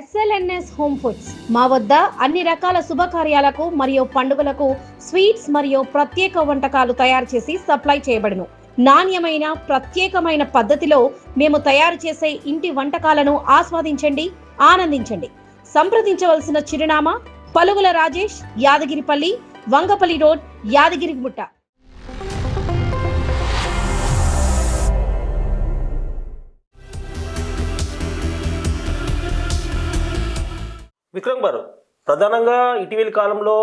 SLNS home foods మా వద్ద అన్ని రకాల శుభకార్యాలకు మరియు పండుగలకు స్వీట్స్ మరియు ప్రత్యేక వంటకాలు తయారు చేసి సప్లై చేయబడును. నాణ్యమైన ప్రత్యేకమైన పద్ధతిలో మేము తయారు చేసే ఇంటి వంటకాలను ఆస్వాదించండి ఆనందించండి. సంప్రదించవలసిన చిరునామా పలుగుల రాజేష్ యాదగిరిపల్లి వంగపల్లి రోడ్ యాదగిరిగుట్ట. విక్రమ్ గారు ప్రధానంగా ఇటీవలి కాలంలో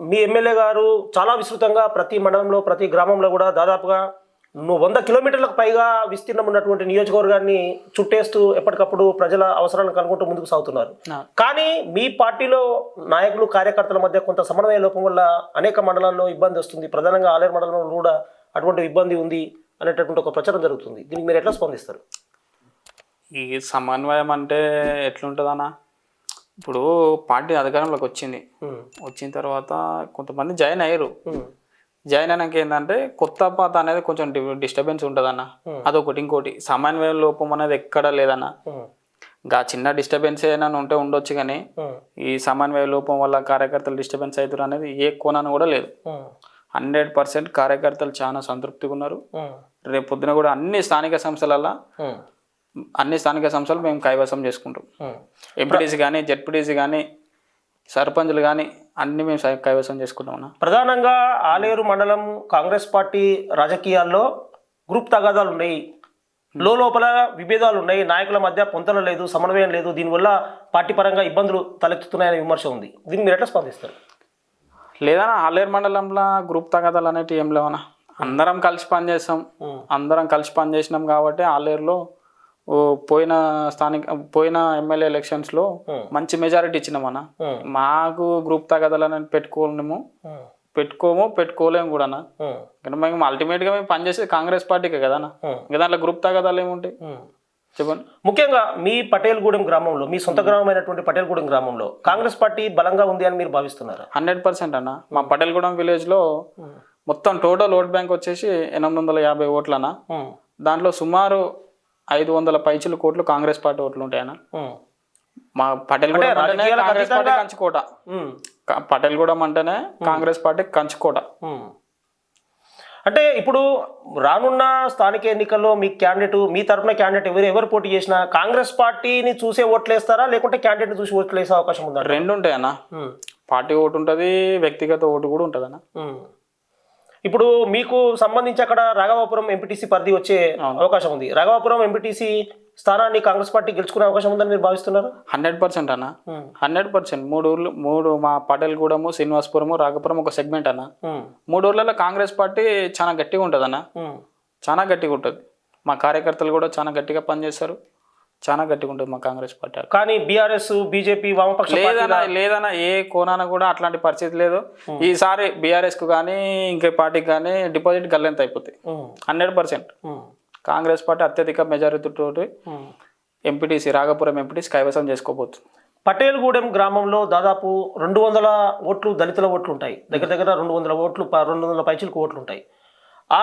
మీ ఎమ్మెల్యే గారు చాలా విస్తృతంగా ప్రతి మండలంలో ప్రతి గ్రామంలో కూడా దాదాపుగా ను- వంద కిలోమీటర్లకు పైగా విస్తీర్ణం ఉన్నటువంటి నియోజకవర్గాన్ని చుట్టేస్తూ ఎప్పటికప్పుడు ప్రజల అవసరాలను కనుక్కుంటూ ముందుకు సాగుతున్నారు. కానీ మీ పార్టీలో నాయకులు కార్యకర్తల మధ్య కొంత సమన్వయ లోపం వల్ల అనేక మండలాల్లో ఇబ్బంది వస్తుంది. ప్రధానంగా ఆలేరు మండలంలో కూడా అటువంటి ఇబ్బంది ఉంది అనేటటువంటి ఒక ప్రచారం జరుగుతుంది. దీనికి మీరు ఎట్లా స్పందిస్తారు? ఈ సమన్వయం అంటే ఎట్లుంటుందన్నా? ఇప్పుడు పార్టీ అధికారంలోకి వచ్చింది. వచ్చిన తర్వాత కొంతమంది జాయిన్ అయ్యారు. జాయిన్ అయినాక ఏంటంటే కొత్త పాత అనేది కొంచెం డిస్టర్బెన్స్ ఉంటుందన్న. అదొకటి. ఇంకోటి సమన్వయ లోపం అనేది ఎక్కడ లేదన్న. ఇంకా చిన్న డిస్టర్బెన్స్ అయినా ఉంటే ఉండొచ్చు కానీ ఈ సమన్వయ లోపం వల్ల కార్యకర్తలు డిస్టర్బెన్స్ అవుతారు అనేది ఏ కోణాన్ని కూడా లేదు. హండ్రెడ్ పర్సెంట్ కార్యకర్తలు చాలా సంతృప్తిగా ఉన్నారు. రేపు పొద్దున కూడా అన్ని స్థానిక సంస్థలల్లో అన్ని స్థానిక సంస్థలు మేము కైవసం చేసుకుంటాం. ఎంపీటీసీ కానీ జెడ్పీటీసీ కానీ సర్పంచ్లు కానీ అన్ని మేము కైవసం చేసుకుంటాం అన్న. ప్రధానంగా ఆలేరు మండలం కాంగ్రెస్ పార్టీ రాజకీయాల్లో గ్రూప్ తగాదాలు ఉన్నాయి. లోపల విభేదాలు ఉన్నాయి. నాయకుల మధ్య పొంతన లేదు సమన్వయం లేదు. దీనివల్ల పార్టీ పరంగా ఇబ్బందులు తలెత్తుతున్నాయనే విమర్శ ఉంది. దీన్ని మీరు ఎట్లా స్పందిస్తారు? లేదా ఆలేరు మండలంలో గ్రూప్ తగాదాలు అనేటివి ఏం లేవనా అందరం కలిసి పని చేస్తాం ఉమ్, అందరం కలిసి పని చేసినాం కాబట్టి ఆలేరులో పోయిన స్థానిక పోయిన ఎమ్మెల్యే ఎలక్షన్స్లో ఉమ్, మంచి మెజారిటీ ఇచ్చినామన్న మాకు గ్రూప్ తగాదాలు అనేది పెట్టుకోలేము పెట్టుకోము పెట్టుకోలేము కూడా కానీ మేము అల్టిమేట్గా మేము పనిచేసేది కాంగ్రెస్ పార్టీకే కదా ఇంకా దాంట్లో గ్రూప్ తగాదాలు ఏముంటాయి. చెప్పండి. ముఖ్యంగా మీ పటేల్గూడెం గ్రామంలో మీ సొంత గ్రామమైనటువంటి పటేల్గూడెం గ్రామంలో కాంగ్రెస్ పార్టీ బలంగా ఉంది అని మీరు భావిస్తున్నారా? హండ్రెడ్ పర్సెంట్ అన్న. మా పటేల్గూడెం విలేజ్లో ఉమ్, మొత్తం టోటల్ ఓట్ బ్యాంక్ వచ్చేసి ఎనిమిది వందల యాభై ఓట్లన్న. ఉమ్, దాంట్లో సుమారు ఐదు వందల పైచులు కోట్లు కాంగ్రెస్ పార్టీ ఓట్లు ఉంటాయన్న. ఉమ్, మా అంటేనే రాజకీయాలకు కాంగ్రెస్ పార్టీ కంచుకోట. ఉమ్. క- పటేల్గూడెం అంటేనే కాంగ్రెస్ పార్టీ కంచుకోట. అంటే ఇప్పుడు రానున్న స్థానిక ఎన్నికల్లో మీ క్యాండిడేట్ మీ తరపున క్యాండిడేట్ ఎవరు ఎవరు పోటీ చేసినా కాంగ్రెస్ పార్టీని చూసే ఓట్లేస్తారా లేకుంటే క్యాండిడేట్ చూసి ఓట్లు వేసే అవకాశం ఉందా? రెండు ఉంటాయి అన్న ఉమ్. పార్టీ ఓటు ఉంటుంది వ్యక్తిగత ఓటు కూడా ఉంటుంది అన్న. ఇప్పుడు మీకు సంబంధించి అక్కడ రాఘవాపురం ఎంపీటీసీ పరిధి వచ్చే అవకాశం ఉంది. రాఘవాపురం ఎంపీటీసీ స్థానాన్ని కాంగ్రెస్ పార్టీ గెలుచుకునే అవకాశం ఉందని మీరు భావిస్తున్నారు? హండ్రెడ్ పర్సెంట్ అన్న. Hundred percent. మూడు ఊర్లు మూడు మా పటేల్గూడెము శ్రీనివాసపురము రాఘపురం ఒక సెగ్మెంట్ అన్న. మూడు ఊర్లలో కాంగ్రెస్ పార్టీ చాలా గట్టిగా ఉంటుంది అన్న చాలా గట్టిగా ఉంటుంది. మా కార్యకర్తలు కూడా చాలా గట్టిగా పనిచేస్తారు. చాలా గట్టిగా ఉంటుంది మా కాంగ్రెస్ పార్టీ కానీ బీఆర్ఎస్ బీజేపీ వామపక్ష లేదన్నా లేదన్నా ఏ కోణాన కూడా అట్లాంటి పరిస్థితి లేదు. ఈసారి బీఆర్ఎస్కు కానీ ఇంకే పార్టీకి కానీ డిపాజిట్ గల్లెంత అయిపోతాయి. Hundred percent. కాంగ్రెస్ పార్టీ అత్యధిక మెజారిటీ తోటి ఉమ్. ఎంపీటీసీ రాఘపురం ఎంపీటీసీ కైవసం చేసుకోబోతుంది. పటేల్గూడెం గ్రామంలో దాదాపు రెండు వందల ఓట్లు దళితుల ఓట్లు ఉంటాయి. దగ్గర దగ్గర రెండు వందల ఓట్లు రెండు వందల పైచిలకు ఓట్లు ఉంటాయి. ఆ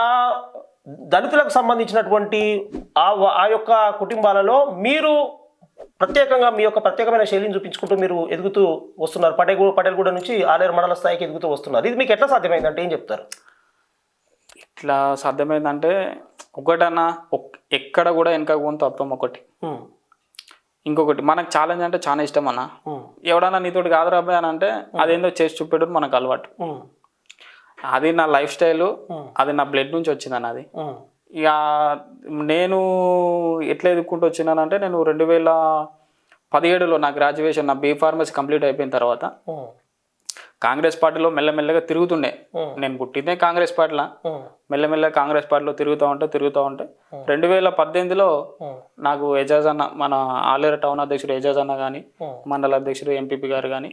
దళితులకు సంబంధించినటువంటి ఆ యొక్క కుటుంబాలలో మీరు ప్రత్యేకంగా మీ యొక్క ప్రత్యేకమైన శైలిని చూపించుకుంటూ మీరు ఎదుగుతూ వస్తున్నారు. పటేగూ పటేల్గూడెం నుంచి ఆలేరు మండల స్థాయికి ఎదుగుతూ వస్తున్నారు. ఇది మీకు ఎట్లా సాధ్యమైందంటే ఏం చెప్తారు? ఇట్లా సాధ్యమైందంటే ఒకటన్నా ఒక్- ఎక్కడ కూడా వెనక పోని తత్వం ఒకటి. ఇంకొకటి మనకు ఛాలెంజ్ అంటే చాలా ఇష్టం అన్న. ఎవడన్నా నీతోటి కాదు రాబాయ్ అని అంటే అదేందో చేసి చూపెట్టడం మనకు అలవాటు. అది నా లైఫ్ స్టైల్ అది నా బ్లడ్ నుంచి వచ్చిందన్న అది. ఇక నేను ఎట్లా ఎదుర్కొంటూ వచ్చినానంటే నేను రెండు వేల పదిహేడులో నా గ్రాడ్యుయేషన్ నా బీ ఫార్మసీ కంప్లీట్ అయిపోయిన తర్వాత కాంగ్రెస్ పార్టీలో మెల్లమెల్లగా తిరుగుతుండే. నేను పుట్టిందే కాంగ్రెస్ పార్టీలో. మెల్లమెల్లగా కాంగ్రెస్ పార్టీలో తిరుగుతూ ఉంటే తిరుగుతూ ఉంటే. రెండు వేల పద్దెనిమిదిలో నాకు ఎజాజ్ అన్న మన ఆలేరు టౌన్ అధ్యక్షుడు ఎజాజ్ అన్న కానీ మండల అధ్యక్షుడు ఎంపీపీ గారు కానీ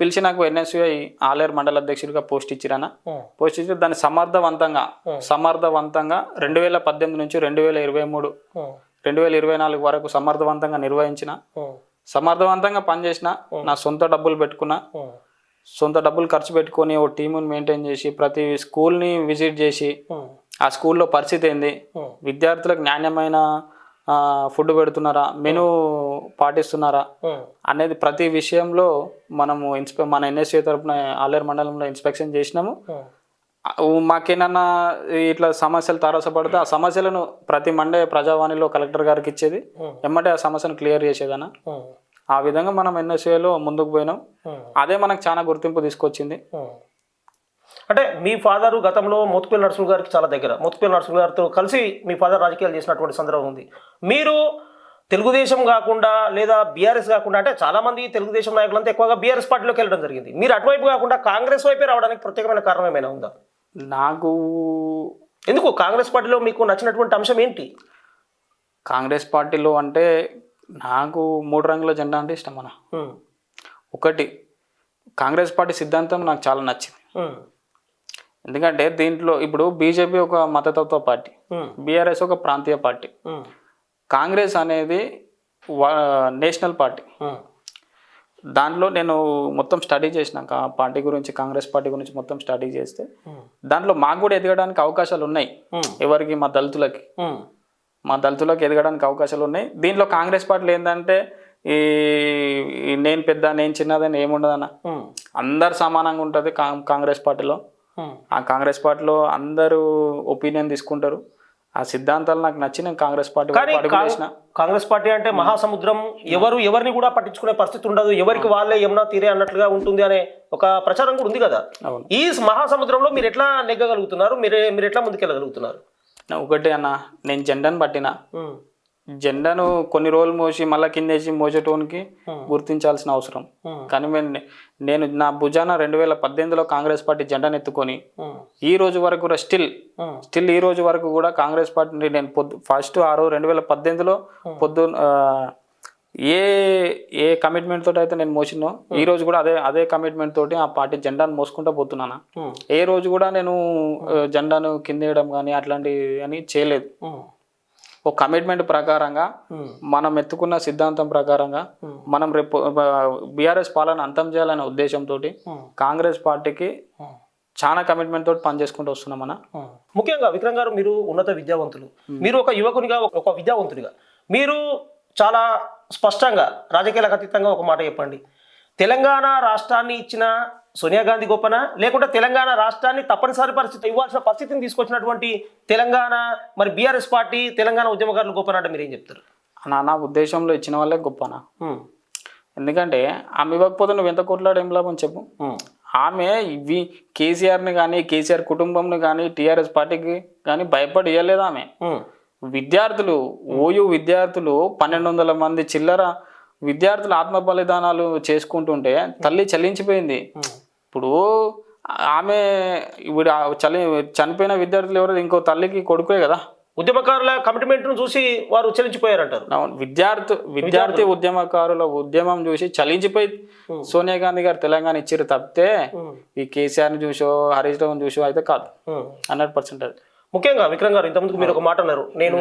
పిలిచి నాకు ఎన్ఎస్యుఐ ఆలేరు మండల అధ్యక్షుడిగా పోస్ట్ ఇచ్చిరన్న. పోస్ట్ ఇచ్చి దాన్ని సమర్థవంతంగా సమర్థవంతంగా రెండు వేల పద్దెనిమిది నుంచి రెండు వేల ఇరవై మూడు రెండు వేల ఇరవై నాలుగు వరకు సమర్థవంతంగా నిర్వహించిన సమర్థవంతంగా పనిచేసిన నా సొంత డబ్బులు పెట్టుకున్న సొంత డబ్బులు ఖర్చు పెట్టుకొని ఓ టీముని మెయింటైన్ చేసి ప్రతి స్కూల్ని విజిట్ చేసి ఆ. స్కూల్లో పరిస్థితి ఏంది? విద్యార్థులకు నాణ్యమైన ఫుడ్ పెడుతున్నారా? మెనూ పాటిస్తున్నారా? అనేది ప్రతి విషయంలో మనము ఇన్స్పె మన ఎన్ఎస్ఏ తరపున ఆలేరు మండలంలో ఇన్స్పెక్షన్ చేసినాము. ఆ, మాకేమన్నా ఇట్లా సమస్యలు తారసపడితే ఆ సమస్యలను ప్రతి మండే ప్రజావాణిలో కలెక్టర్ గారికి ఇచ్చేది. ఎమ్మటే ఆ సమస్యను క్లియర్ చేసేదన్న ఆ విధంగా మనం ఎన్ఎస్ఏలో ముందుకు పోయినాం. అదే మనకు చాలా గుర్తింపు తీసుకొచ్చింది. అంటే మీ ఫాదర్ గతంలో మోత్కుపల్లి నరసింహ గారికి చాలా దగ్గర. మోత్కుపల్లి నరసింహ గారితో కలిసి మీ ఫాదర్ రాజకీయాలు చేసినటువంటి సందర్భం ఉంది. మీరు తెలుగుదేశం కాకుండా లేదా బీఆర్ఎస్ కాకుండా అంటే చాలా మంది తెలుగుదేశం నాయకులంతా ఎక్కువగా బీఆర్ఎస్ పార్టీలోకి వెళ్ళడం జరిగింది. మీరు అటువైపు కాకుండా కాంగ్రెస్ వైపే రావడానికి ప్రత్యేకమైన కారణం ఏమైనా ఉందా? నాకు ఎందుకు? కాంగ్రెస్ పార్టీలో మీకు నచ్చినటువంటి అంశం ఏంటి? కాంగ్రెస్ పార్టీలో అంటే నాకు మూడు రంగుల జెండా అంటే ఇష్టం అన్న. ఒకటి కాంగ్రెస్ పార్టీ సిద్ధాంతం నాకు చాలా నచ్చింది. ఎందుకంటే దీంట్లో ఇప్పుడు బీజేపీ ఒక మతతత్వ పార్టీ బీఆర్ఎస్ ఒక ప్రాంతీయ పార్టీ. కాంగ్రెస్ అనేది నేషనల్ పార్టీ. దాంట్లో నేను మొత్తం స్టడీ చేసినాక ఆ పార్టీ గురించి కాంగ్రెస్ పార్టీ గురించి మొత్తం స్టడీ చేస్తే దాంట్లో మాకు కూడా ఎదగడానికి అవకాశాలు ఉన్నాయి. ఎవరికి మా దళితులకి. మా దళితులకు ఎదగడానికి అవకాశాలు ఉన్నాయి. దీంట్లో కాంగ్రెస్ పార్టీలో ఏంటంటే ఈ నేను పెద్ద నేను చిన్నదని ఏముండదన్న. అందరు సమానంగా ఉంటుంది కాంగ్రెస్ పార్టీలో. ఆ కాంగ్రెస్ పార్టీలో అందరూ ఒపీనియన్ తీసుకుంటారు. ఆ సిద్ధాంతాలు నాకు నచ్చి నేను కాంగ్రెస్ పార్టీ కాంగ్రెస్ పార్టీ అంటే మహాసముద్రం. ఎవరు ఎవరిని కూడా పట్టించుకునే పరిస్థితి ఉండదు. ఎవరికి వాళ్ళే యమునా తీరే అన్నట్లుగా ఉంటుంది అనే ఒక ప్రచారం కూడా ఉంది కదా. ఈ మహాసముద్రంలో మీరు ఎట్లా నెగ్గగలుగుతున్నారు? మీరు మీరు ఎట్లా ముందుకెళ్ళగలుగుతున్నారు? నా ఒకటే అన్న నేను జెండాను పట్టిన. జెండాను కొన్ని రోజులు మోసి మళ్ళీ కిందేసి మోసేటోనికి గుర్తించాల్సిన అవసరం. కానీ నేను నా భుజాన రెండు వేల పద్దెనిమిదిలో కాంగ్రెస్ పార్టీ జెండాను ఎత్తుకొని ఈ రోజు వరకు కూడా స్టిల్ స్టిల్ ఈ రోజు వరకు కూడా కాంగ్రెస్ పార్టీ నేను పొద్దు ఫస్ట్ ఆ రోజు రెండు వేల పద్దెనిమిదిలో పొద్దు ఏ ఏ కమిట్మెంట్ తోటి అయితే నేను మోసినో ఈ రోజు కూడా అదే అదే కమిట్మెంట్ తోటి ఆ పార్టీ జెండాను మోసుకుంటూ పోతున్నాను ఏ రోజు కూడా నేను జెండాను కిందేయడం కానీ అట్లాంటివి అని చేయలేదు. ఒక కమిట్మెంట్ ప్రకారంగా మనం ఎత్తుకున్న సిద్ధాంతం ప్రకారంగా మనం రేపు బీఆర్ఎస్ పాలన అంతం చేయాలనే ఉద్దేశంతో కాంగ్రెస్ పార్టీకి చాలా కమిట్మెంట్ తోటి పనిచేసుకుంటూ వస్తున్నాం అన్న ముఖ్యంగా విక్రమ్ గారు మీరు ఉన్నత విద్యావంతులు. మీరు ఒక యువకునిగా ఒక- విద్యావంతునిగా. మీరు చాలా స్పష్టంగా రాజకీయాలకు అతీతంగా ఒక మాట చెప్పండి. తెలంగాణ రాష్ట్రాన్ని ఇచ్చిన సోనియా గాంధీ గొప్పన? లేకుంటే తెలంగాణ రాష్ట్రాన్ని తప్పనిసరి పరిస్థితి ఇవ్వాల్సిన పరిస్థితిని తీసుకొచ్చినటువంటి తెలంగాణ మరి బీఆర్ఎస్ పార్టీ తెలంగాణ ఉద్యమకారులు గొప్పన అంటే మీరు ఏం చెప్తారు నా ఉద్దేశంలో ఇచ్చిన వాళ్ళే గొప్పనా? ఎందుకంటే ఆమె ఇవ్వకపోతే నువ్వు ఎంత కొట్లాడు ఏం లాభం చెప్పు? ఆమె ఇవి కేసీఆర్ని కానీ కేసీఆర్ కుటుంబంని కానీ టీఆర్ఎస్ పార్టీకి కానీ భయపడి ఇవ్వలేదు ఆమె. విద్యార్థులు ఓయూ విద్యార్థులు పన్నెండు వందల మంది చిల్లర విద్యార్థులు ఆత్మ బలిదానాలు చేసుకుంటుంటే తల్లి చలించిపోయింది. ఇప్పుడు ఆమె ఇప్పుడు చలి చనిపోయిన విద్యార్థులు ఎవరు? ఇంకో తల్లికి కొడుకే కదా. ఉద్యమకారుల కమిట్మెంట్ను చూసి వారు చెల్లించిపోయారంటారు అవును విద్యార్థి విద్యార్థి ఉద్యమకారుల ఉద్యమం చూసి చలించిపోయి సోనియా గాంధీ గారు తెలంగాణ ఇచ్చారు తప్పితే ఈ కేసీఆర్ని చూసో హరీష్ రావుని చూసో అయితే కాదు. హండ్రెడ్ పర్సెంట్ అది. ముఖ్యంగా విక్రమ్ గారు ఇంతకుముందుకు మీరు ఒక మాట అన్నారు. నేను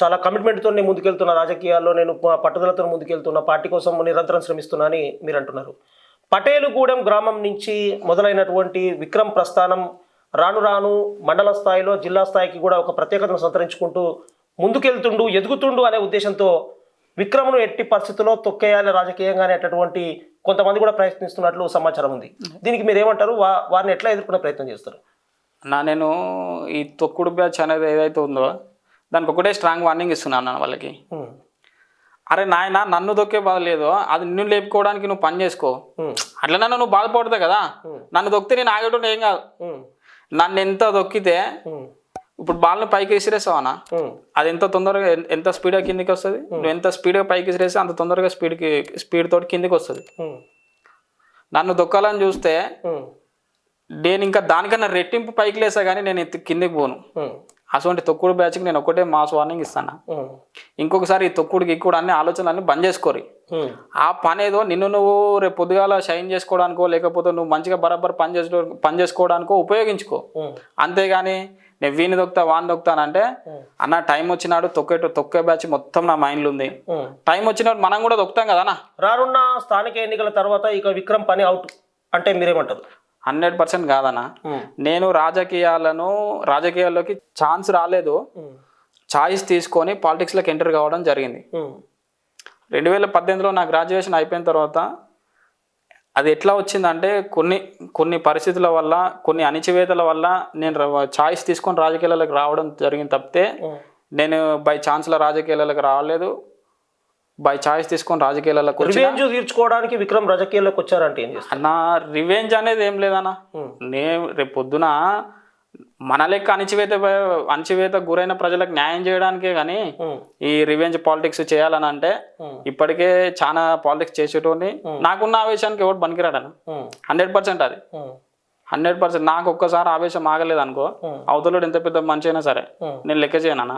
చాలా కమిట్మెంట్తో ముందుకెళ్తున్నా రాజకీయాల్లో నేను పట్టుదలతో ముందుకెళ్తున్నా పార్టీ కోసం నిరంతరం శ్రమిస్తున్నా అని మీరు అంటున్నారు. పటేలుగూడెం గ్రామం నుంచి మొదలైనటువంటి విక్రమ్ ప్రస్థానం రాను రాను మండల స్థాయిలో జిల్లా స్థాయికి కూడా ఒక ప్రత్యేకతను సంతరించుకుంటూ ముందుకెళ్తుండు ఎదుగుతుండు అనే ఉద్దేశంతో విక్రమ్ను ఎట్టి పరిస్థితుల్లో తొక్కేయాలి రాజకీయంగా అనేటటువంటి కొంతమంది కూడా ప్రయత్నిస్తున్నట్లు సమాచారం ఉంది. దీనికి మీరు ఏమంటారు వా వారిని ఎట్లా ఎదుర్కొనే ప్రయత్నం చేస్తారు? నా నేను ఈ తొక్కుడు బ్యాచ్ అనేది ఏదైతే ఉందో దానికి ఒకటే స్ట్రాంగ్ వార్నింగ్ ఇస్తున్నాను నేను వాళ్ళకి. అరే నాయన నన్ను దొక్కే బాధ లేదు అది నిన్ను లేపుకోవడానికి నువ్వు పని చేసుకో. అట్లనే నువ్వు బాధపడతావు కదా నన్ను దొక్కితే నేను ఆగేటోడు ఏం కాదు. నన్ను ఎంత దొక్కితే. ఇప్పుడు బాల్ని పైకి విసిరేస్తావనా ఉమ్. అది ఎంత తొందరగా ఎంత స్పీడ్గా కిందికి వస్తుంది నువ్వు ఎంత స్పీడ్గా పైకి విసిరేస్తే అంత తొందరగా స్పీడ్కి స్పీడ్ తోటి కిందికి వస్తుంది. నన్ను దొక్కాలని చూస్తే. నేను ఇంకా దానికన్నా రెట్టింపు పైకి లేసా కానీ నేను ఎత్తి కిందికి పోను. అటువంటి తొక్కుడు బ్యాచ్కి నేను ఒకటే మాస్ వార్నింగ్ ఇస్తాను. ఇంకొకసారి ఈ తొక్కుడు గిక్కుడు అన్ని ఆలోచనలన్నీ బంద్ చేసుకోరి. ఆ పని ఏదో నిన్ను నువ్వు రేపు పొద్దుగాల షైన్ చేసుకోవడానికో లేకపోతే నువ్వు మంచిగా బరాబర్ పని చేసుకో పని చేసుకోవడానికో ఉపయోగించుకో. అంతేగాని నేను వీని దొక్కుతా వాని దొక్కుతానంటే అన్న టైం వచ్చినాడు తొక్కేట తొక్కే బ్యాచ్ మొత్తం నా మైండ్లో ఉంది. టైం వచ్చినప్పుడు మనం కూడా దొక్కుతాం కదా రానున్న స్థానిక ఎన్నికల తర్వాత ఇక విక్రమ్ పని అవుట్ అంటే మీరేమంటారు హండ్రెడ్ పర్సెంట్ కాదన్న ఉమ్. నేను రాజకీయాలను రాజకీయాల్లోకి ఛాన్స్ రాలేదు. చాయిస్ తీసుకొని పాలిటిక్స్లోకి ఎంటర్ కావడం జరిగింది రెండు వేల పద్దెనిమిదిలో నా గ్రాడ్యుయేషన్ అయిపోయిన తర్వాత అది ఎట్లా వచ్చిందంటే కొన్ని కొన్ని పరిస్థితుల వల్ల కొన్ని అణిచివేతల వల్ల నేను చాయిస్ తీసుకొని రాజకీయాలకు రావడం జరిగింది తప్పితే. నేను బై ఛాన్స్ల రాజకీయాలకు రావలేదు బై చాయిస్ తీసుకొని రాజకీయాలకు రివెంజ్ తీర్చుకోవడానికి విక్రమ్ రాజకీయాల్లోకి వచ్చారంటే ఏం చేస్తారు? నా రివెంజ్ అనేది ఏం లేదన్న. నేను రేపు పొద్దున మన లెక్క అణిచివేత అణిచివేత గురైన ప్రజలకు న్యాయం చేయడానికే కానీ ఈ రివెంజ్ పాలిటిక్స్ చేయాలని అంటే ఇప్పటికే చాలా పాలిటిక్స్ చేసేటోని నాకున్న ఆవేశానికి ఎవరు పనికిరాడను హండ్రెడ్ పర్సెంట్ అది. హండ్రెడ్ పర్సెంట్ నాకు ఒక్కసారి ఆవేశం ఆగలేదు అనుకో. అవతలోడు ఎంత పెద్ద మంచి అయినా సరే. నేను లెక్క చేయనన్నా.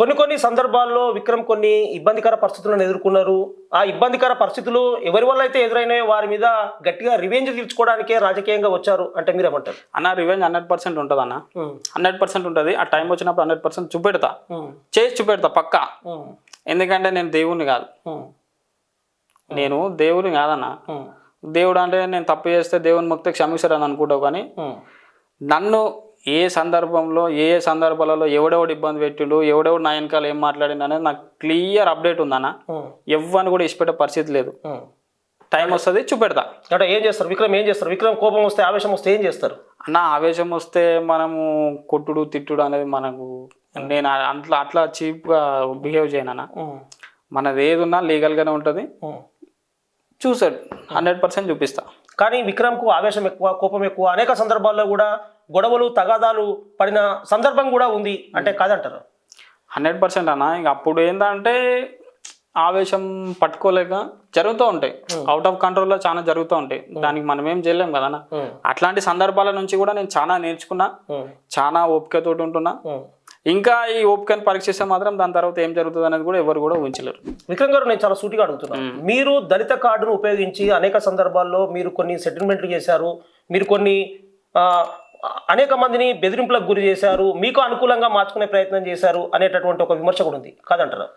కొన్ని కొన్ని సందర్భాల్లో విక్రమ్ కొన్ని ఇబ్బందికర పరిస్థితులను ఎదుర్కొన్నారు. ఆ ఇబ్బందికర పరిస్థితులు ఎవరి వల్ల అయితే ఎదురైనాయో వారి మీద గట్టిగా రివెంజ్ తీర్చుకోవడానికే రాజకీయంగా వచ్చారు అంటే మీరేమంటారు అన్న రివెంజ్ హండ్రెడ్ పర్సెంట్ ఉంటుంది అన్న. హండ్రెడ్ పర్సెంట్ ఉంటుంది. ఆ టైం వచ్చినప్పుడు హండ్రెడ్ పర్సెంట్ చూపెడతా. చేసి చూపెడతా పక్కా. ఎందుకంటే నేను దేవుణ్ణి కాదు. నేను దేవుని కాదన్న. దేవుడు అంటే నేను తప్పు చేస్తే దేవుని ముక్తి క్షమిస్తారని అనుకుంటావు కానీ నన్ను ఏ సందర్భంలో ఏ ఏ సందర్భాలలో ఎవడెవడు ఇబ్బంది పెట్టిండు ఎవడెవడు నా వెనకాల ఏం మాట్లాడిండు అనేది నాకు క్లియర్ అప్డేట్ ఉందన్న. ఉమ్, ఎవ్వని కూడా ఇష్టపెట్టే పరిస్థితి లేదు. టైం వస్తుంది చూపెడతా. అంటే ఏం చేస్తారు? విక్రమ్ ఏం చేస్తారు? విక్రమ్ కోపం వస్తే ఆవేశం వస్తే ఏం చేస్తారు? అన్న ఆవేశం వస్తే మనము కొట్టుడు తిట్టుడు అనేది మనకు నేను అట్లా అట్లా చీప్గా బిహేవ్ చేయనన్న ఉమ్, మనది ఏది ఉన్నా లీగల్గానే ఉంటుంది. చూసాడు హండ్రెడ్ పర్సెంట్ చూపిస్తా. కానీ విక్రమ్కు ఆవేశం ఎక్కువ కోపం ఎక్కువ అనేక సందర్భాల్లో కూడా గొడవలు తగాదాలు పడిన సందర్భం కూడా ఉంది అంటే కాదంటారు? హండ్రెడ్ పర్సెంట్ అన్న ఇంక అప్పుడు ఏంటంటే ఆవేశం పట్టుకోలేక జరుగుతూ ఉంటాయి. అవుట్ ఆఫ్ కంట్రోల్లో చాలా జరుగుతూ ఉంటాయి. దానికి మనం ఏం చేయలేం కదన్న. అట్లాంటి సందర్భాల నుంచి కూడా నేను చాలా నేర్చుకున్నా. చాలా ఓపికతోటి ఉంటున్నా. ఇంకా ఈ ఓపికను పరీక్షిస్తే మాత్రం దాని తర్వాత ఏం జరుగుతుంది అనేది కూడా ఎవరు కూడా ఊహించలేరు. విక్రమ్ గారు నేను చాలా సూటిగా అడుగుతున్నాను మీరు దళిత కార్డును ఉపయోగించి అనేక సందర్భాల్లో మీరు కొన్ని సెటిల్మెంట్లు చేశారు. మీరు కొన్ని అనేక మందిని బెదిరింపులకు గురి చేశారు. మీకు అనుకూలంగా మార్చుకునే ప్రయత్నం చేశారు అనేటటువంటి ఒక విమర్శ కూడా ఉంది. కాదంటారా?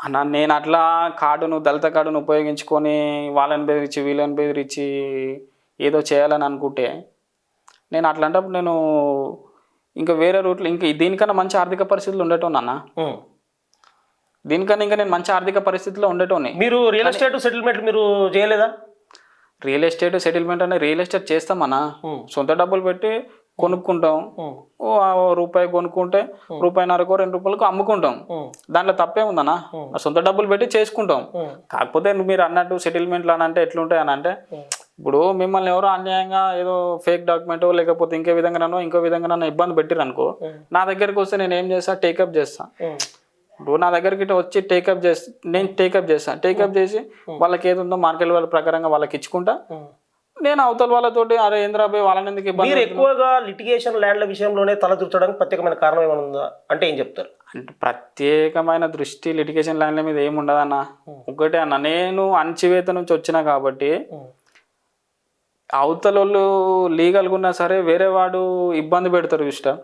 అన్న నేను అట్లా కార్డును దళిత కార్డును ఉపయోగించుకొని వాళ్ళని బెదిరించి వీళ్ళని బెదిరించి ఏదో చేయాలని అనుకుంటే నేను అట్లాంటప్పుడు నేను ఇంకా వేరే రూట్లో ఇంకా దీనికన్నా మంచి ఆర్థిక పరిస్థితులు ఉండేటోని అన్న. దీనికన్నా ఇంకా నేను మంచి ఆర్థిక పరిస్థితిలో ఉండేటోని మీరు రియల్ ఎస్టేట్ సెటిల్మెంట్ మీరు చేయలేదా? రియల్ ఎస్టేట్ సెటిల్మెంట్ అనే రియల్ ఎస్టేట్ చేస్తామన్నా సొంత డబ్బులు పెట్టి కొనుక్కుంటాం. రూపాయి కొనుక్కుంటే రూపాయిన్నరకో రెండు రూపాయలకు అమ్ముకుంటాం. దాంట్లో తప్పే ఉందన్నా. సొంత డబ్బులు పెట్టి చేసుకుంటాం. కాకపోతే మీరు అన్నట్టు సెటిల్మెంట్లు అని అంటే ఎట్లుంటాయి అని అంటే. ఇప్పుడు మిమ్మల్ని ఎవరో అన్యాయంగా ఏదో ఫేక్ డాక్యుమెంట్ లేకపోతే ఇంకో విధంగానో ఇంకో విధంగా ఇబ్బంది పెట్టిరు అనుకో నా దగ్గరికి వస్తే నేను ఏం చేస్తా? టేకప్ చేస్తా. ఉమ్, ఇప్పుడు నా దగ్గరికి వచ్చి టేకప్ చేస్తా నేను టేకప్ చేస్తాను టేకప్ చేసి వాళ్ళకి ఏది ఉందో మార్కెట్ వాళ్ళ ప్రకారంగా వాళ్ళకి ఇచ్చుకుంటా. నేను అవతల వాళ్ళతోటి అరే ఇంద్రాబాయ్ వాళ్ళని ఎందుకు మీరు ఎక్కువగా లిటిగేషన్ ల్యాండ్ల విషయంలోనే తలదూర్చడానికి ప్రత్యేకమైన కారణం ఏమైనా ఉందా? అంటే ఏం చెప్తారు? అంటే ప్రత్యేకమైన దృష్టి లిటిగేషన్ లైన్ల మీద ఏమి ఉండదన్న. ఒకటే అన్న నేను అణచివేత నుంచి వచ్చినా కాబట్టి ఉమ్, అవతలోళ్ళు లీగల్గా ఉన్నా సరే వేరే వాడు ఇబ్బంది పెడతారు ఇష్టం.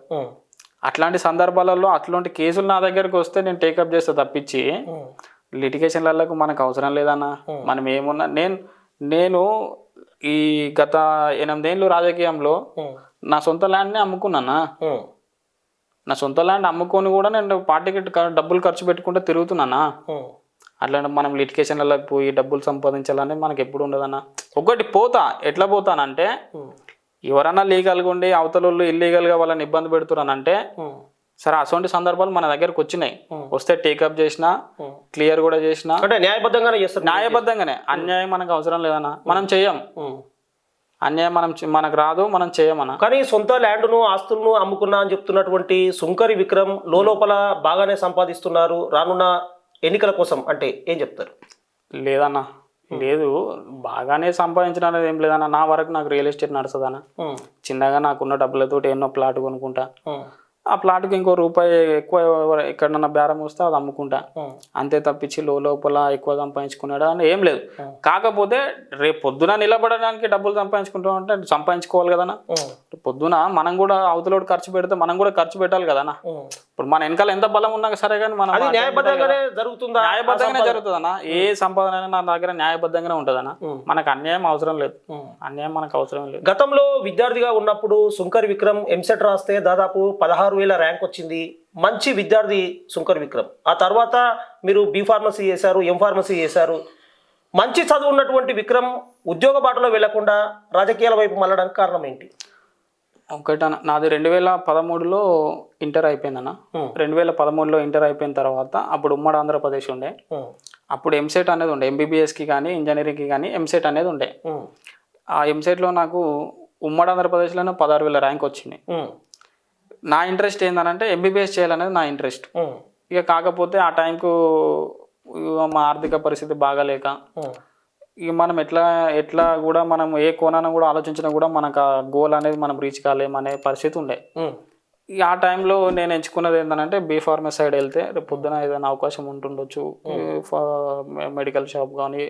అట్లాంటి సందర్భాలలో అట్లాంటి కేసులు నా దగ్గరికి వస్తే నేను టేకప్ చేస్తా తప్పించి లిటిగేషన్లకు మనకు అవసరం లేదన్న. మనం ఏమున్నా నేను నేను ఈ గత ఎనిమిదేళ్ళు రాజకీయంలో నా సొంత ల్యాండ్ని అమ్ముకున్నానా? నా సొంత ల్యాండ్ అమ్ముకొని కూడా నేను పార్టీకి డబ్బులు ఖర్చు పెట్టుకుంటే తిరుగుతున్నానా? ఉమ్, అట్లా మనం లిటికేషన్లకు పోయి డబ్బులు సంపాదించాలని మనకి ఎప్పుడు ఉండదన్న? ఒకటి పోతా. ఎట్లా పోతానంటే ఎవరన్నా లీగల్గా ఉండి అవతల ఇల్లీగల్గా వాళ్ళని ఇబ్బంది పెడుతున్నానంటే ఉమ్, సరే అటువంటి సందర్భాలు మన దగ్గరకు వచ్చినాయి. వస్తే టేకప్ చేసిన. క్లియర్ కూడా చేసిన అంటే న్యాయబద్ధంగానే చేస్తారు. న్యాయబద్ధంగానే. అన్యాయం మనకు అవసరం లేదన్న. మనం చెయ్యం. అన్యాయం మనం మనకు రాదు మనం చేయమన్న. కానీ సొంత ల్యాండ్ను ఆస్తులను అమ్ముకున్నా అని చెప్తున్నటువంటి సుంకరి విక్రమ్ లోపల బాగానే సంపాదిస్తున్నారు రానున్న ఎన్నికల కోసం అంటే ఏం చెప్తారు? లేదన్న. లేదు బాగానే సంపాదించడం అనేది ఏం లేదన్న నా వరకు నాకు రియల్ ఎస్టేట్ నడుస్తుందన్న. చిన్నగా నాకున్న డబ్బులతోటి ఎన్నో ప్లాట్ కొనుక్కుంటా. ఆ ప్లాట్కి ఇంకో రూపాయి ఎక్కువ ఎక్కడన్నా బేరం వస్తే అది అమ్ముకుంటా. అంతే తప్పించి లో లోపల ఎక్కువ సంపాదించుకున్నాడు అని ఏం లేదు. కాకపోతే రేపు పొద్దున నిలబడడానికి డబ్బులు సంపాదించుకుంటాం అంటే సంపాదించుకోవాలి కదనా పొద్దున మనం కూడా అవతలోడు ఖర్చు పెడితే మనం కూడా ఖర్చు పెట్టాలి కదనా. ఇప్పుడు మన వెనకాల ఎంత బలం ఉన్నా సరే కానీ మనం న్యాయబద్ధంగానే జరుగుతుందా? న్యాయబద్ధంగానే జరుగుతుందన్నా. ఏ సంపాదన అయినా నా దగ్గర న్యాయబద్ధంగానే ఉంటుందన్నా. ఉమ్. మనకు అన్యాయం అవసరం లేదు. అన్యాయం మనకు అవసరం లేదు. గతంలో విద్యార్థిగా ఉన్నప్పుడు సుంకర్ విక్రమ్ ఎంసెట్ రాస్తే దాదాపు పదహారు వేల ర్యాంక్ వచ్చింది. మంచి విద్యార్థి శంకర్ విక్రమ్. ఆ తర్వాత మీరు బి ఫార్మసీ చేశారు ఎం ఫార్మసీ చేశారు. మంచి చదువు ఉన్నటువంటి విక్రమ్ ఉద్యోగ బాటలో వెళ్ళకుండా రాజకీయాల వైపు మళ్ళడానికి కారణం ఏంటి? ఒకటి అన్న నాది రెండు వేల పదమూడులో ఇంటర్ అయిపోయిందన్న. రెండు వేల పదమూడులో ఇంటర్ అయిపోయిన తర్వాత అప్పుడు ఉమ్మడి ఆంధ్రప్రదేశ్ ఉండే. అప్పుడు ఎంసెట్ అనేది ఉండే ఎంబీబీఎస్కి కానీ ఇంజనీరింగ్కి కానీ ఎంసెట్ అనేది ఉండే. ఆ ఎంసెట్లో నాకు ఉమ్మడి ఆంధ్రప్రదేశ్లోనే పదహారు వేల ర్యాంక్ వచ్చింది. నా ఇంట్రెస్ట్ ఏంటంటే ఎంబీబీఎస్ చేయాలనేది నా ఇంట్రెస్ట్. ఇక కాకపోతే ఆ టైంకు మా ఆర్థిక పరిస్థితి బాగాలేక ఇక మనం ఎట్లా ఎట్లా కూడా మనం ఏ కోణాన కూడా ఆలోచించినా కూడా మనకు ఆ గోల్ అనేది మనం రీచ్ కాలేమనే పరిస్థితి ఉండే. ఆ టైంలో నేను ఎంచుకున్నది ఏంటంటే బీ ఫార్మసీ సైడ్ వెళ్తే రేపు పొద్దున ఏదైనా అవకాశం ఉంటుండొచ్చు. మెడికల్ షాప్ కానీ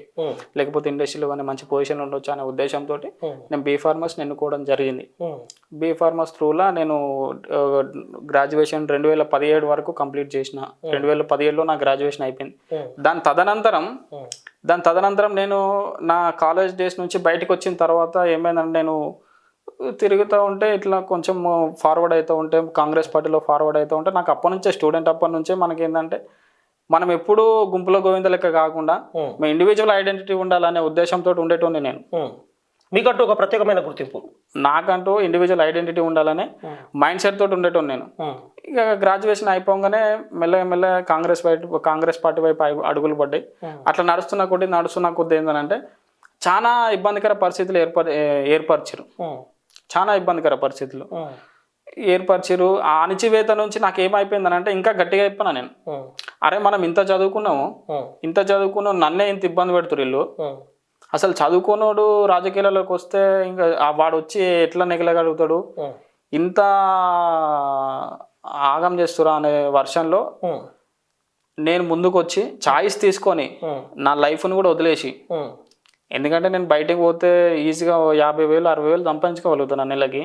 లేకపోతే ఇండస్ట్రీలో కానీ మంచి పొజిషన్ ఉండొచ్చు అనే ఉద్దేశంతో నేను బీ ఫార్మసీని ఎన్నుకోవడం జరిగింది. బీ ఫార్మస్ త్రూలా నేను గ్రాడ్యుయేషన్ రెండు వేల పదిహేడు వరకు కంప్లీట్ చేసిన. రెండు వేల పదిహేడులో నా గ్రాడ్యుయేషన్ అయిపోయింది. దాని తదనంతరం దాని తదనంతరం నేను నా కాలేజ్ డేస్ నుంచి బయటకు వచ్చిన తర్వాత ఏమైందంటే నేను తిరుగుతూ ఉంటే ఇట్లా కొంచెం ఫార్వర్డ్ అవుతూ ఉంటే కాంగ్రెస్ పార్టీలో ఫార్వర్డ్ అవుతూ ఉంటే నాకు అప్పటి నుంచే స్టూడెంట్ అప్పటి నుంచే మనకి ఏంటంటే మనం ఎప్పుడూ గుంపులో గోవింద లెక్క కాకుండా మా ఇండివిజువల్ ఐడెంటిటీ ఉండాలనే ఉద్దేశంతో ఉండేటోని నేను. మీకంటూ ఒక ప్రత్యేకమైన గుర్తింపు. నాకంటూ ఇండివిజువల్ ఐడెంటిటీ ఉండాలనే మైండ్ సెట్ తోటి ఉండేటోని నేను. ఇక గ్రాడ్యుయేషన్ అయిపోగానే మెల్లగా మెల్లగా కాంగ్రెస్ వైపు కాంగ్రెస్ పార్టీ వైపు అడుగు- అడుగులు పడ్డాయి. అట్లా నడుస్తున్న కొద్ది నడుస్తున్న కొద్ది ఏంటంటే చాలా ఇబ్బందికర పరిస్థితులు ఏర్పరి ఏర్పరిచారు. చాలా ఇబ్బందికర పరిస్థితులు. ఏర్పరిచారు. ఆ అణిచివేత నుంచి నాకు ఏమైపోయిందని అంటే ఇంకా గట్టిగా అయిపోయినా నేను. అరే మనం ఇంత చదువుకున్నాము. ఇంత చదువుకున్నాం నన్నే ఇంత ఇబ్బంది పెడుతురు వీళ్ళు ఉమ్, అసలు చదువుకున్నోడు రాజకీయాలలోకి వస్తే ఇంకా వాడు వచ్చి ఎట్లా నెగలగలుగుతాడు? ఇంత ఆగం చేస్తురా అనే వర్షంలో నేను ముందుకు వచ్చి చాయిస్ తీసుకొని నా లైఫ్ని కూడా వదిలేసి ఎందుకంటే నేను బయటకు పోతే ఈజీగా యాభై వేలు అరవై వేలు సంపాదించుకోగలుగుతాను నెలకి.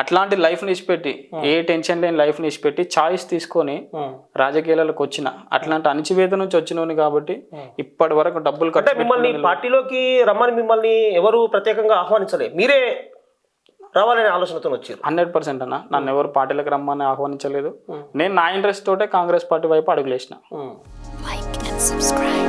అట్లాంటి లైఫ్ని ఇచ్చిపెట్టి ఏ టెన్షన్ లేని లైఫ్ని ఇచ్చిపెట్టి చాయిస్ తీసుకొని. రాజకీయాలకు వచ్చిన అట్లాంటి అణిచివేత నుంచి వచ్చినోని కాబట్టి ఇప్పటి వరకు డబ్బులు అంటే ఖర్చు మిమ్మల్ని పార్టీలోకి రమ్మని మిమ్మల్ని ఎవరు ప్రత్యేకంగా ఆహ్వానించలే. మీరే రావాలనే ఆలోచనతో వచ్చారు. హండ్రెడ్ పర్సెంట్ అన్న. నన్ను ఎవరు పార్టీలకు రమ్మని ఆహ్వానించలేదు. నేను నా ఇంట్రెస్ట్ తోటే కాంగ్రెస్ పార్టీ వైపు అడుగులేసిన. like and subscribe.